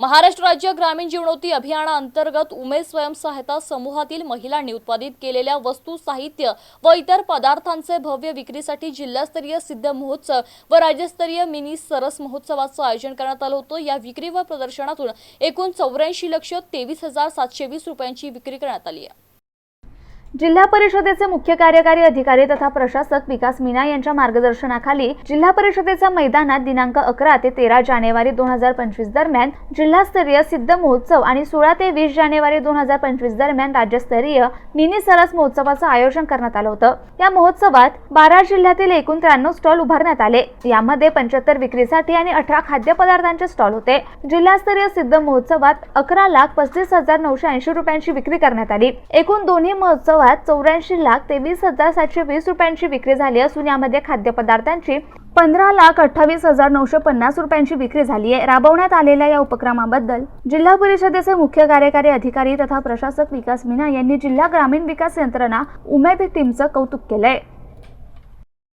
महाराष्ट्र राज्य ग्रामीण जीवनोती अभियानाअंतर्गत उमेद स्वयंसहायता समूहातील महिलांनी उत्पादित केलेल्या वस्तू साहित्य व इतर पदार्थांचे भव्य विक्रीसाठी जिल्हास्तरीय सिद्ध महोत्सव व राज्यस्तरीय मिनी सरस महोत्सवाचं आयोजन करण्यात आलं होतं. या विक्री व प्रदर्शनातून एकूण चौऱ्याऐंशी लक्ष तेवीस हजार सातशे वीस रुपयांची विक्री करण्यात आली आहे. जिल्हा परिषदेचे मुख्य कार्यकारी अधिकारी तथा प्रशासक विकास मीना यांच्या मार्गदर्शनाखाली जिल्हा परिषदेच्या मैदानात दिनांक अकरा ते तेरा जानेवारी दोन हजार पंचवीस दरम्यान जिल्हास्तरीय सिद्ध महोत्सव आणि सोळा ते वीस जानेवारी दोन हजार पंचवीस दरम्यान राज्यस्तरीय मिनी सरस महोत्सवाचं आयोजन करण्यात आलं होतं. या महोत्सवात बारा जिल्ह्यातील एकूण त्र्याण्णव स्टॉल उभारण्यात आले. यामध्ये पंच्याहत्तर विक्रीसाठी आणि अठरा खाद्यपदार्थांचे स्टॉल होते. जिल्हास्तरीय सिद्ध महोत्सवात अकरा लाख पस्तीस हजार नऊशे ऐंशी रुपयांची विक्री करण्यात आली. एकूण दोन्ही महोत्सवात चौऱ्याऐंशी लाख तेवीस हजार सातशे वीस रुपयांची विक्री झाली असून यामध्ये खाद्यपदार्थांची पंधरा लाख अठ्ठावीस हजार नऊशे पन्नास रुपयांची विक्री झाली आहे. राबवण्यात आलेल्या या उपक्रमाबद्दल जिल्हा परिषदेचे मुख्य कार्यकारी अधिकारी तथा प्रशासक विकास मीना यांनी जिल्हा ग्रामीण विकास यंत्रणा उमेद टीमचं कौतुक केलंय.